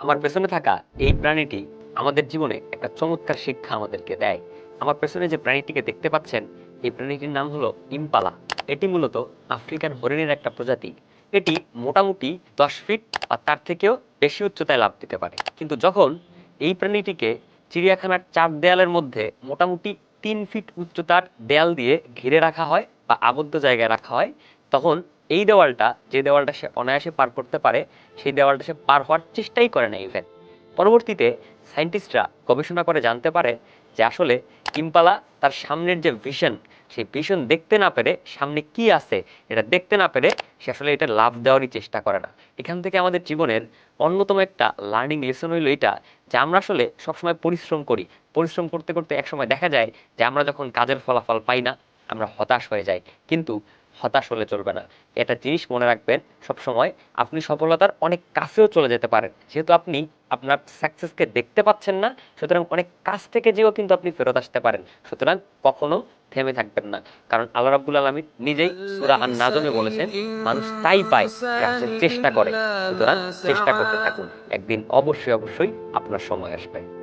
আমার পেছনে থাকা এই প্রাণীটি আমাদের জীবনে একটা চমৎকার শিক্ষা আমাদেরকে দেয়। আমার পেছনে যে প্রাণীটিকে দেখতে পাচ্ছেন, এই প্রাণীটির নাম হলো ইম্পালা। এটি মূলত আফ্রিকান হরিণের একটা প্রজাতি। এটি মোটামুটি দশ ফিট বা তার থেকেও বেশি উচ্চতায় লাভ দিতে পারে। কিন্তু যখন এই প্রাণীটিকে চিড়িয়াখানার চার দেয়ালের মধ্যে মোটামুটি তিন ফিট উচ্চতার দেয়াল দিয়ে ঘিরে রাখা হয় বা আবদ্ধ জায়গায় রাখা হয়, তখন এই দেওয়ালটা যে দেওয়ালটা সে অনায়াসে পার করতে পারে, সেই দেওয়ালটা সে পার হওয়ার চেষ্টাই করে না ইভেন পরবর্তীতে সায়েন্টিস্টরা গবেষণা করে জানতে পারে যে আসলে ইম্পালা তার সামনের যে ভিশন সেই ভিশন দেখতে না পেরে সামনে কি আছে এটা দেখতে না পেরে সে আসলে এটা লাভ দেওয়ারই চেষ্টা করে না। এখান থেকে আমাদের জীবনের অন্যতম একটা লার্নিং লেসন হইল এটা যে আমরা আসলে সবসময় পরিশ্রম করি। পরিশ্রম করতে করতে একসময় দেখা যায় যে আমরা যখন কাজের ফলাফল পাই না আমরা হতাশ হয়ে যাই। কিন্তু হতাশ হলে চলবে না। এটা জিনিস মনে রাখবেন, সবসময় আপনি সফলতার অনেক কাছেও চলে যেতে পারেন। যেহেতু আপনি আপনার সাকসেসকে দেখতে পাচ্ছেন না, সুতরাং অনেক কাছ থেকে যেও কিন্তু আপনি ফেরত আসতে পারেন। সুতরাং কখনো থেমে থাকবেন না। কারণ আল্লাহ রাব্বুল আলামিন নিজেই সূরা নাজমে বলেছেন, মানুষ তাই পায় চেষ্টা করে। সুতরাং চেষ্টা করতে থাকুন। একদিন অবশ্যই অবশ্যই আপনার সময় আসবে।